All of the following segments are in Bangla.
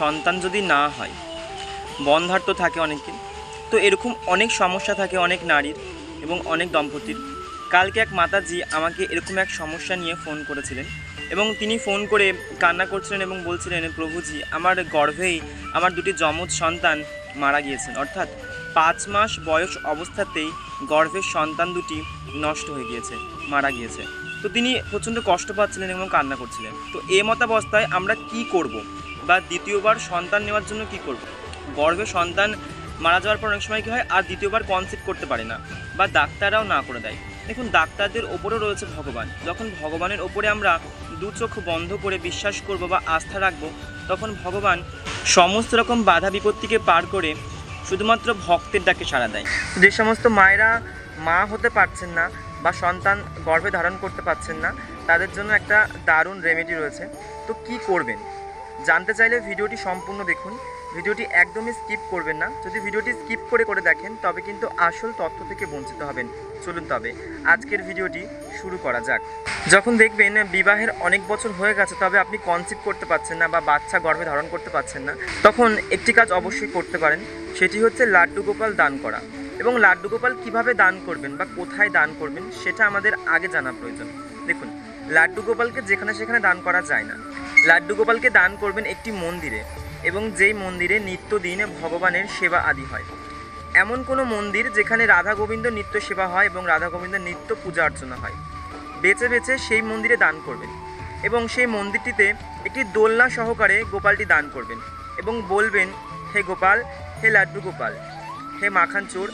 সন্তান যদি না হয়, বন্ধার তো থাকে অনেকে তো এরকম অনেক সমস্যা থাকে অনেক নারীর এবং অনেক দম্পতির। কালকে এক মাতাজি আমাকে এরকম এক সমস্যা নিয়ে ফোন করেছিলেন এবং তিনি ফোন করে কান্না করছিলেন এবং বলছিলেন, প্রভুজি, আমার গর্ভেই আমার দুটি যমজ সন্তান মারা গিয়েছেন। অর্থাৎ পাঁচ মাস বয়স অবস্থাতেই গর্ভের সন্তান দুটি নষ্ট হয়ে গিয়েছে, মারা গিয়েছে। তো তিনি প্রচণ্ড কষ্ট পাচ্ছিলেন এবং কান্না করছিলেন। তো এ মতাবস্থায় আমরা কি করব? বা দ্বিতীয়বার সন্তান নেওয়ার জন্য কি করব? গর্ভে সন্তান মারা যাওয়ার পর অনেক সময় কী হয়? আর দ্বিতীয়বার কনসেপ্ট করতে পারে না বা ডাক্তাররাও না করে দেয়। দেখুন, ডাক্তারদের ওপরেও রয়েছে ভগবান। যখন ভগবানের ওপরে আমরা দু চোখ বন্ধ করে বিশ্বাস করব বা আস্থা রাখব, তখন ভগবান সমস্ত রকম বাধা বিপত্তিকে পার করে শুধুমাত্র ভক্তের ডাকে সাড়া দেয়। যে সমস্ত মায়েরা মা হতে পারছেন না বা সন্তান গর্ভে ধারণ করতে পারছেন না, তাদের জন্য একটা দারুণ রেমেডি রয়েছে। তো কি করবেন? জানতে চাইলে ভিডিওটি সম্পূর্ণ দেখুন। ভিডিওটি একদমই স্কিপ করবেন না। যদি ভিডিওটি স্কিপ করে করে দেখেন, তবে কিন্তু আসল তথ্য থেকে বঞ্চিত হবেন। চলুন তবে, আজকের ভিডিওটি শুরু করা যাক। যখন দেখবেন বিবাহের অনেক বছর হয়ে গেছে, তবে আপনি কনসিভ করতে পারছেন না বা বাচ্চা গর্ভে ধারণ করতে পারছেন না, তখন একটি কাজ অবশ্যই করতে পারেন। সেটি হচ্ছে লাড্ডু গোপাল দান করা। এবং লাড্ডু গোপাল কীভাবে দান করবেন বা কোথায় দান করবেন, সেটা আমাদের আগে জানা প্রয়োজন। দেখুন লাড্ডু গোপালকে যেখানে সেখানে দান করা যায় না। লাড্ডু গোপালকে দান করবেন একটি মন্দিরে এবং যেই মন্দিরে নিত্যদিন ভগবানের সেবা আদি হয়। এমন কোনো মন্দির যেখানে রাধা গোবিন্দ নিত্য সেবা হয় এবং রাধা গোবিন্দের নিত্য পূজা অর্চনা হয়। বেছে বেছে সেই মন্দিরে দান করবেন এবং সেই মন্দিরটিতে একটি দোলনা সহকারে গোপালটি দান করবেন এবং বলবেন, হে গোপাল, হে লাড্ডু গোপাল, হে মাখান চোর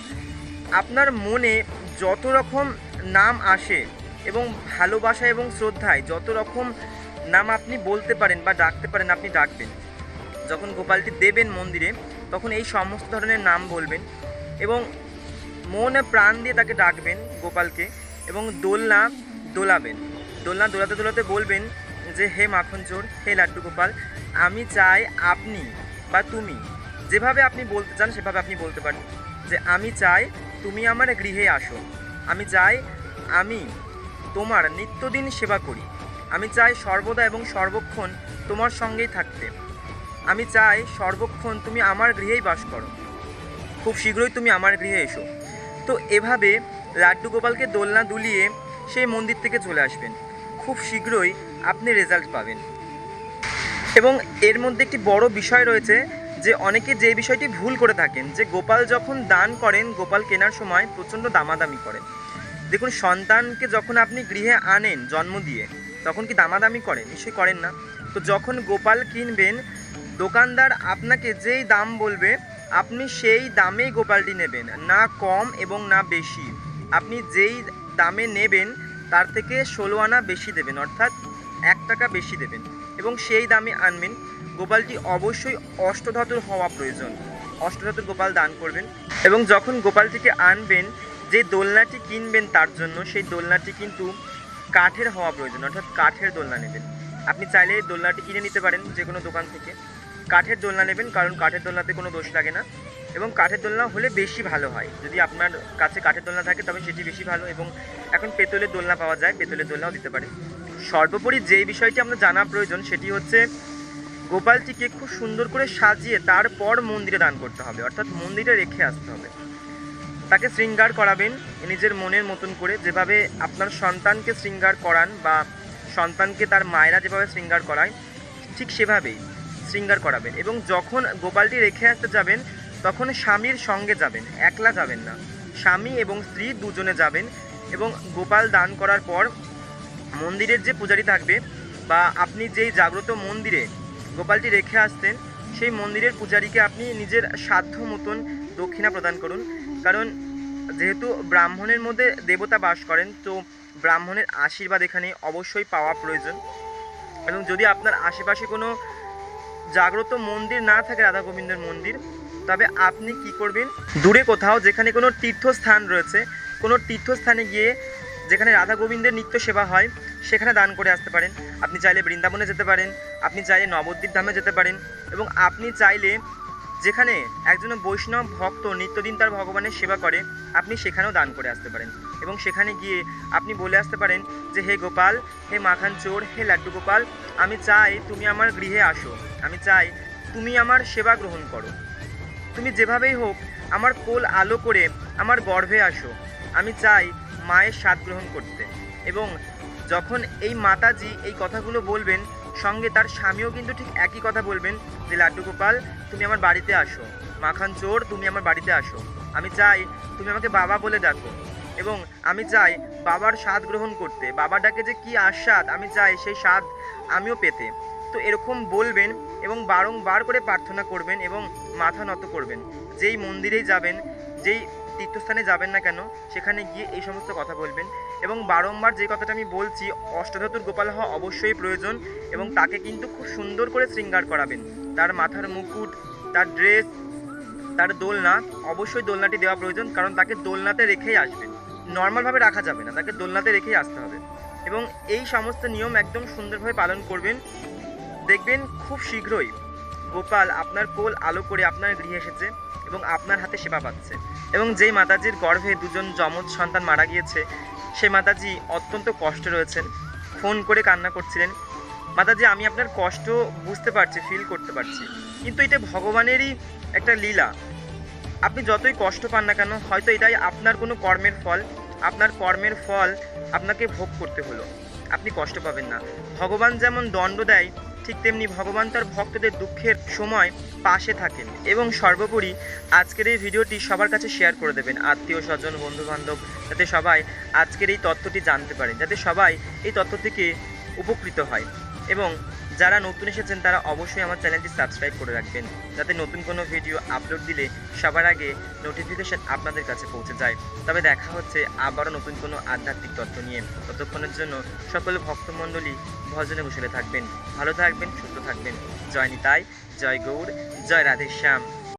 আপনার মনে যত রকম নাম আসে এবং ভালোবাসা এবং শ্রদ্ধায় যত রকম নাম আপনি বলতে পারেন বা ডাকতে পারেন, আপনি ডাকবেন। যখন গোপালটি দেবেন মন্দিরে, তখন এই সমস্ত ধরনের নাম বলবেন এবং মনে প্রাণ দিয়ে তাকে ডাকবেন গোপালকে এবং দোলনা দোলাবেন। দোলনা দোলাতে দোলাতে বলবেন যে, হে মাখন চোর হে লাড্ডু গোপাল, আমি চাই আপনি বা তুমি যেভাবে আপনি বলতে চান, সেভাবে আপনি বলতে পারেন যে, আমি চাই তুমি আমার গৃহে আসো। আমি চাই আমি তোমার নিত্যদিন সেবা করি। আমি চাই সর্বদা এবং সর্বক্ষণ তোমার সঙ্গেই থাকতে। আমি চাই সর্বক্ষণ তুমি আমার গৃহেই বাস করো। খুব শীঘ্রই তুমি আমার গৃহে এসো। তো এভাবে লাড্ডু গোপালকে দোলনা দুলিয়ে সেই মন্দির থেকে চলে আসবেন। খুব শীঘ্রই আপনি রেজাল্ট পাবেন। এবং এর মধ্যে একটি বড় বিষয় রয়েছে যে অনেকে যে বিষয়টি ভুল করে থাকেন, যে গোপাল যখন দান করেন, গোপাল কেনার সময় প্রচণ্ড দামাদামি করেন। দেখুন, সন্তানকে যখন আপনি গৃহে আনেন জন্ম দিয়ে, তখন কি দামাদামি করেন? নিশ্চয়ই করেন না। তো যখন গোপাল কিনবেন, দোকানদার আপনাকে যেই দাম বলবে, আপনি সেই দামেই গোপালটি নেবেন, না কম এবং না বেশি। আপনি যেই দামে নেবেন, তার থেকে ষোলো আনা বেশি দেবেন, অর্থাৎ এক টাকা বেশি দেবেন এবং সেই দামে আনবেন। গোপালটি অবশ্যই অষ্টধাতুর হওয়া প্রয়োজন। অষ্টধাতুর গোপাল দান করবেন এবং যখন গোপালটিকে আনবেন যে দোলনাটি কিনবেন তার জন্য সেই দোলনাটি কিন্তু কাঠের হওয়া প্রয়োজন, অর্থাৎ কাঠের দোলনা নেবেন। আপনি চাইলে দোলনাটি কিনে নিতে পারেন যে কোনো দোকান থেকে। কাঠের দোলনা নেবেন, কারণ কাঠের দোলনাতে কোনো দোষ লাগে না। এবং কাঠের দোলনা হলে বেশি ভালো হয়। যদি আপনার কাছে কাঠের দোলনা থাকে, তবে সেটি বেশি ভালো এবং এখন পেতলের দোলনা পাওয়া যায়, পেতলের দোলনাও দিতে পারে সর্বোপরি যে বিষয়টি আমরা জানা প্রয়োজন, সেটি হচ্ছে গোপালটিকে খুব সুন্দর করে সাজিয়ে তারপর মন্দিরে দান করতে হবে, অর্থাৎ মন্দিরে রেখে আসতে হবে। তাকে শৃঙ্গার করাবেন নিজের মনের মতন করে। যেভাবে আপনার সন্তানকে শৃঙ্গার করান বা সন্তানকে তার মায়েরা যেভাবে শৃঙ্গার করায়, ঠিক সেভাবেই শৃঙ্গার করাবেন। এবং যখন গোপালটি রেখে আসতে যাবেন, তখন স্বামীর সঙ্গে যাবেন, একলা যাবেন না। স্বামী এবং স্ত্রী দুজনে যাবেন এবং গোপাল দান করার পর মন্দিরের যে পূজারি থাকবে বা আপনি যেই জাগ্রত মন্দিরে গোপালটি রেখে আসতেন সেই মন্দিরের পূজারীকে আপনি নিজের সাধ্য মতন দক্ষিণা প্রদান করুন। কারণ যেহেতু ব্রাহ্মণের মধ্যে দেবতা বাস করেন, তো ব্রাহ্মণের আশীর্বাদ এখানে অবশ্যই পাওয়া প্রয়োজন। এবং যদি আপনার আশেপাশে কোনো জাগ্রত মন্দির না থাকে রাধা গোবিন্দের মন্দির, তবে আপনি কি করবেন? দূরে কোথাও যেখানে কোনো তীর্থস্থান রয়েছে, কোনো তীর্থস্থানে গিয়ে যেখানে রাধা গোবিন্দের নিত্য সেবা হয়, সেখানে দান করে আসতে পারেন। আপনি চাইলে বৃন্দাবনে যেতে পারেন, আপনি চাইলে নবদ্বীপ ধামে যেতে পারেন এবং আপনি চাইলে যেখানে একজন বৈষ্ণব ভক্ত নিত্যদিন তার ভগবানের সেবা করে, আপনি সেখানেও দান করে আসতে পারেন। এবং সেখানে গিয়ে আপনি বলে আসতে পারেন যে, হে গোপাল, হে মাখান চোর, হে লাড্ডু গোপাল, আমি চাই তুমি আমার গৃহে আসো। আমি চাই তুমি আমার সেবা গ্রহণ করো। তুমি যেভাবেই হোক আমার কোল আলো করে আমার গর্ভে আসো। আমি চাই মায়ের স্বাদ গ্রহণ করতে। এবং যখন এই মাতাজি এই কথাগুলো বলবেন, সঙ্গে তার স্বামীও কিন্তু ঠিক একই কথা বলবেন যে, লাড্ডু গোপাল, তুমি আমার বাড়িতে আসো। মাখান চোর, তুমি আমার বাড়িতে আসো। আমি চাই তুমি আমাকে বাবা বলে ডাকো। এবং আমি চাই বাবার স্বাদ গ্রহণ করতে। বাবার ডাকে যে কি আস্বাদ, আমি চাই সেই স্বাদ আমিও পেতে। তো এরকম বলবেন এবং বারংবার করে প্রার্থনা করবেন এবং মাথা নত করবেন। যেই মন্দিরেই যাবেন, যেই তীর্থস্থানে যাবেন না কেন, সেখানে গিয়ে এই সমস্ত কথা বলবেন। এবং বারংবার যে কথাটা আমি বলছি অষ্টধাতুর গোপাল হওয়া অবশ্যই প্রয়োজন এবং তাকে কিন্তু খুব সুন্দর করে শৃঙ্গার করাবেন। তার মাথার মুকুট, তার ড্রেস তার দোলনা, অবশ্যই দোলনাটি দেওয়া প্রয়োজন, কারণ তাকে দোলনাতে রেখেই আসবেন। নর্মালভাবে রাখা যাবে না, তাকে দোলনাতে রেখেই আসতে হবে। এবং এই সমস্ত নিয়ম একদম সুন্দরভাবে পালন করবেন। দেখবেন খুব শীঘ্রই গোপাল আপনার কোল আলো করে আপনার গৃহে এসেছে এবং আপনার হাতে সেবা পাচ্ছে। এবং যেই মাতাজির গর্ভে দুজন যমজ সন্তান মারা গিয়েছে, সেই মাতাজি অত্যন্ত কষ্টে রয়েছেন। ফোন করে কান্না করছিলেন। মাতাজি, আমি আপনার কষ্ট বুঝতে পারছি ফিল করতে পারছি। কিন্তু এটা ভগবানেরই একটা লীলা। আপনি যতই কষ্ট পান না কেন, হয়তো এটাই আপনার কোনো কর্মের ফল। আপনার কর্মের ফল আপনাকে ভোগ করতে হলো। আপনি কষ্ট পাবেন না। ভগবান যেমন দণ্ড দেয় ঠিক তেমনি ভগবান তার ভক্তদের দুঃখের সময় পাশে থাকেন এবং সর্বোপরি আজকের এই ভিডিওটি সবার কাছে শেয়ার করে দেবেন। আত্মীয় স্বজন বন্ধু বান্ধব যাতে সবাই আজকের এই তথ্যটি জানতে পারেন, যাতে সবাই এই তথ্য থেকে উপকৃত হয় এবং যারা নতুন এসেছেন, তারা অবশ্যই আমার চ্যানেলটি সাবস্ক্রাইব করে রাখবেন, যাতে নতুন কোনো ভিডিও আপলোড দিলে সবার আগে নোটিফিকেশান আপনাদের কাছে পৌঁছে যায়। তবে দেখা হচ্ছে আবারও নতুন কোনো আধ্যাত্মিক তথ্য নিয়ে। ততক্ষণের জন্য সকল ভক্তমণ্ডলী ভজনে বসে থাকবেন। ভালো থাকবেন, সুস্থ থাকবেন। জয় নিতাই, জয় গৌর জয় রাধেশ্যাম।